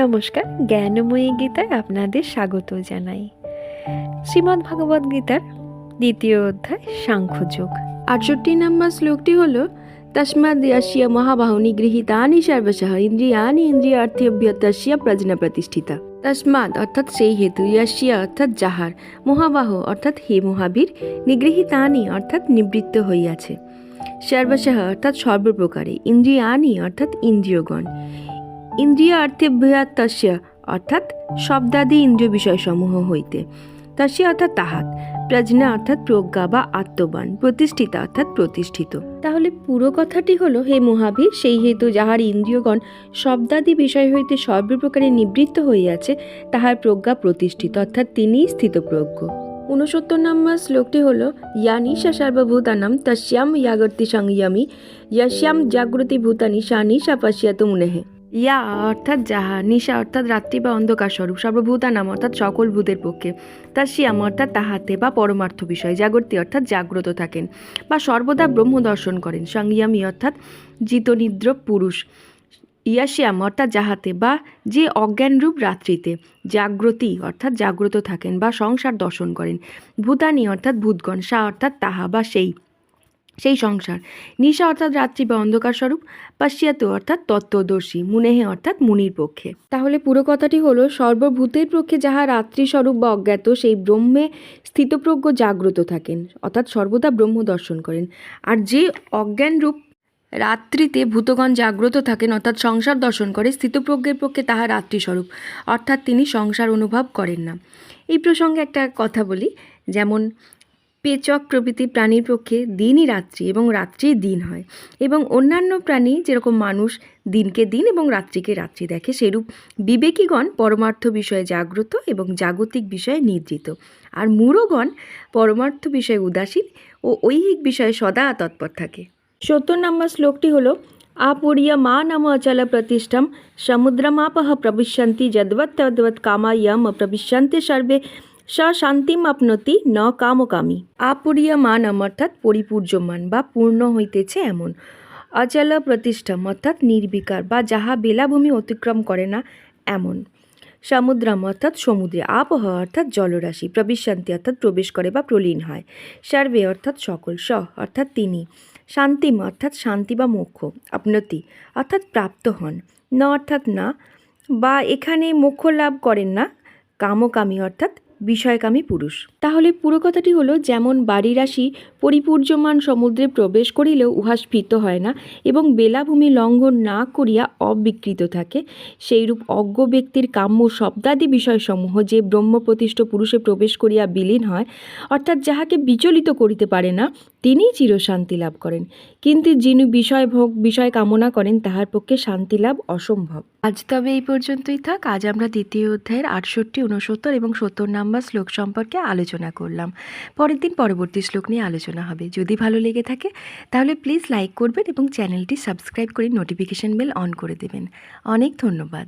নমস্কার জ্ঞানময়ী গীতায় আপনাদের স্বাগত জানাই। শ্রীমদ্ ভগবদ গীতার দ্বিতীয় অধ্যায় সাংখ্যযোগ। আটষট্টি নম্বর শ্লোকটি হল তস্মাদ মহাবাহনী গৃহীতানি সর্বশাহ ইন্দ্রিয়ানি ইন্দ্রিয়ার্থেভ্য তস্য প্রজনা প্রতিষ্ঠিতা। তসমাদ অর্থাৎ সেই হেতু ইয়াসিয়া অর্থাৎ যাহার মহাবাহ অর্থাৎ হে মহাবীর নিগৃহীতানি অর্থাৎ নিবৃত্ত হইয়াছে। সর্বশাহ অর্থাৎ সর্বপ্রকারে ইন্দ্রিয়ানি অর্থাৎ ইন্দ্রিয়গণ। ইন্দ্রিয় অর্থেভ্যতস্য অর্থাৎ শব্দাদি ইন্দ্রিয় বিষয়সমূহ হইতে। তস্য অর্থাৎ তাহাত প্রজ্ঞা অর্থাৎ প্রজ্ঞা বা আত্মবান প্রতিষ্ঠিতা অর্থাৎ প্রতিষ্ঠিত। তাহলে পুরো কথাটি হলো হে মহাবীর সেই হেতু যাহার ইন্দ্রিয়গণ শব্দাদি বিষয় হইতে সর্বপ্রকারে নিবৃত্ত হইয়াছে তাহার প্রজ্ঞা প্রতিষ্ঠিত অর্থাৎ তিনিই স্থিতপ্রজ্ঞ। ঊনসত্তর নম্বর শ্লোকটি হল ইয়ানিশা সর্বভূতানাম তস্যাম ইয়াগর্তি সংযমী ইয়াস্যাম জাগ্রতি ভূতানি সা নিশা পশ্যত মুনেহে। ইয়া অর্থাৎ যাহা, নিশা অর্থাৎ রাত্রি বা অন্ধকার স্বরূপ সর্বভূতানাম অর্থাৎ সকল ভূতের পক্ষে। তার শিয়াম অর্থাৎ তাহাতে বা পরমার্থ বিষয়, জাগর্তি অর্থাৎ জাগ্রত থাকেন বা সর্বদা ব্রহ্ম দর্শন করেন। সংযমী অর্থাৎ জিতনিদ্র পুরুষ। ইয়াশ্যাম অর্থাৎ যাহাতে বা যে অজ্ঞানরূপ রাত্রিতে জাগ্রতি অর্থাৎ জাগ্রত থাকেন বা সংসার দর্শন করেন। ভূতানি অর্থাৎ ভূতগণ, সা অর্থাৎ তাহা বা সেই। সেই সংসার। নিশা অর্থাৎ রাত্রি বা অন্ধকার স্বরূপ, পাশ্চাত্য অর্থাৎ তত্ত্বদর্শী, মুনেহে অর্থাৎ মুনির পক্ষে। তাহলে পুরো কথাটি হলো, সর্বভূতের পক্ষে যাহা রাত্রি স্বরূপ বা অজ্ঞাত, সেই ব্রহ্মে স্থিতপ্রজ্ঞ জাগ্রত থাকেন, অর্থাৎ সর্বদা ব্রহ্ম দর্শন করেন। আর যে অজ্ঞানরূপ রাত্রিতে ভূতগণ জাগ্রত থাকেন, অর্থাৎ সংসার দর্শন করে, স্থিতপ্রজ্ঞের পক্ষে তাহা রাত্রি স্বরূপ, অর্থাৎ তিনি সংসার অনুভব করেন না। এই প্রসঙ্গে একটা কথা বলি, যেমন পেচক প্রভৃতি প্রাণীর পক্ষে দিনই রাত্রি এবং রাত্রি দিন হয় এবং অন্যান্য প্রাণী যেরকম মানুষ দিনকে দিন এবং রাত্রিকে রাত্রি দেখে সেরূপ বিবেকীগণ পরমার্থ বিষয়ে জাগ্রত এবং জাগতিক বিষয়ে নিদ্রিত। আর মূঢ়গণ পরমার্থ বিষয়ে উদাসীন ও ঐহিক বিষয়ে সদা তৎপর থাকে। সত্তর নম্বর শ্লোকটি হলো, আপুরিয়া মা নাম অচল প্রতিষ্ঠাম সমুদ্রমাপহ প্রবিশ্যন্তি, যদ্বৎ তদ্বৎ কামায়ম প্রবিশ্যন্তি সর্বে স শান্তিম আপনতি ন কামকামী। আপুরিয়মান অর্থাৎ পরিপূর্যমান বা পূর্ণ হইতেছে এমন। অচল প্রতিষ্ঠাম অর্থাৎ নির্বিকার বা যাহা বেলাভূমি অতিক্রম করে না এমন। সমুদ্রাম অর্থাৎ সমুদ্রে আবহ অর্থাৎ জলরাশি প্রবিশান্তি অর্থাৎ প্রবেশ করে বা প্রলীন হয়। সর্বে অর্থাৎ সকল, স অর্থাৎ তিনি। শান্তিম অর্থাৎ শান্তি বা মোক্ষ, আপনতি অর্থাৎ প্রাপ্ত হন। ন অর্থাৎ না, বা এখানে মোক্ষ লাভ করেন না। কামকামী অর্থাৎ বিষয়কামী পুরুষ। তাহলে পুরো কথাটি হলো, যেমন বাড়ি রাশি পরিপূর্যমান সমুদ্রে প্রবেশ করিলেও উহা স্ফীত হয় না এবং বেলাভূমি লঙ্ঘন না করিয়া অবিকৃত থাকে, সেইরূপ অজ্ঞ ব্যক্তির কাম্য শব্দাদি বিষয়সমূহ যে ব্রহ্মপ্রতিষ্ঠ পুরুষে প্রবেশ করিয়া বিলীন হয়, অর্থাৎ যাহাকে বিচলিত করিতে পারে না, তিনিই চিরশান্তি লাভ করেন। কিন্তু যিনি বিষয় ভোগ বিষয় কামনা করেন, তাহার পক্ষে শান্তি লাভ অসম্ভব। আজ তবে এই পর্যন্তই থাক। আজ আমরা দ্বিতীয় অধ্যায়ের আটষট্টি উনসত্তর এবং সত্তর নাম্বার শ্লোক সম্পর্কে আলোচনা করলাম। পরের দিন পরবর্তী শ্লোক নিয়ে আলোচনা হবে। যদি ভালো লেগে থাকে, তাহলে প্লিজ লাইক করবেন এবং চ্যানেলটি সাবস্ক্রাইব করে নোটিফিকেশন বেল অন করে দেবেন। অনেক ধন্যবাদ।